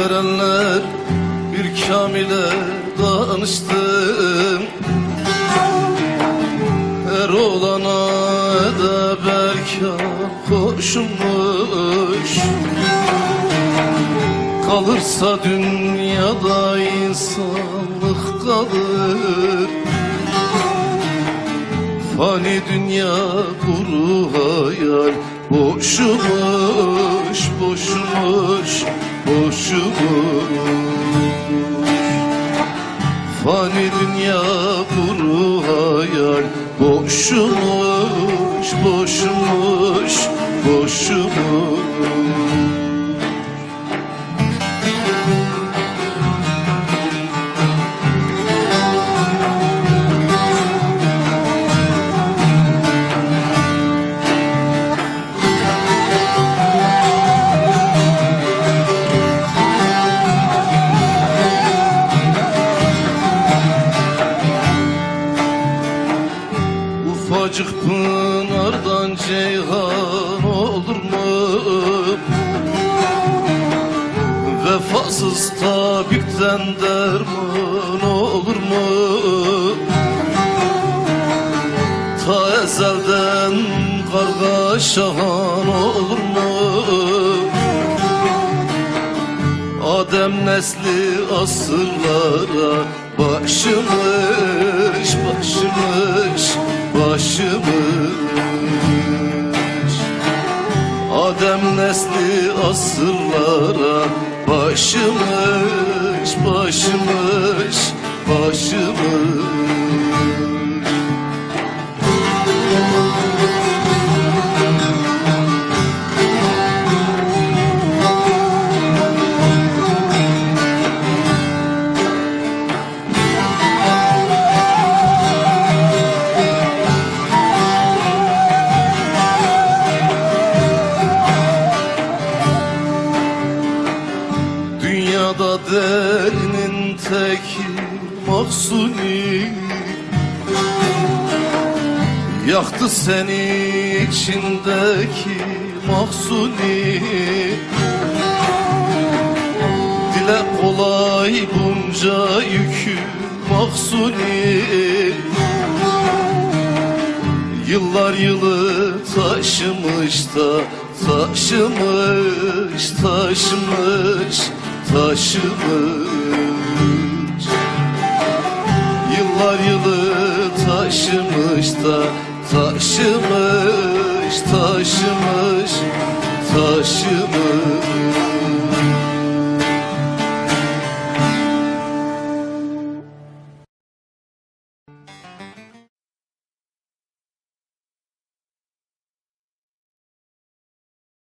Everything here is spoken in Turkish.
Erenler bir kamile danıştım. Er olana da berka koşmuş Kalırsa dünyada insanlık kalır. Fani dünya kuru hayal Boşumuş, boşumuş, boşumuş Fani dünya kuru hayal Boşumuş, boşumuş, boşumuş Ufacık pınardan ceyhan olur mu? Vefasız tabipten derman olur mu? Ta ezelden şahan olur mu? Adem nesli asırlara başımış, asırlara başımış, başımış, başımış. Dünyada derinin tek mahsuni Yaktı seni içindeki mahsuni Dile kolay bunca yükü mahsuni Yıllar yılı taşımış da taşımış, taşımış, taşımış. Yıllar yılı taşımış da taşımış, taşımış, taşımış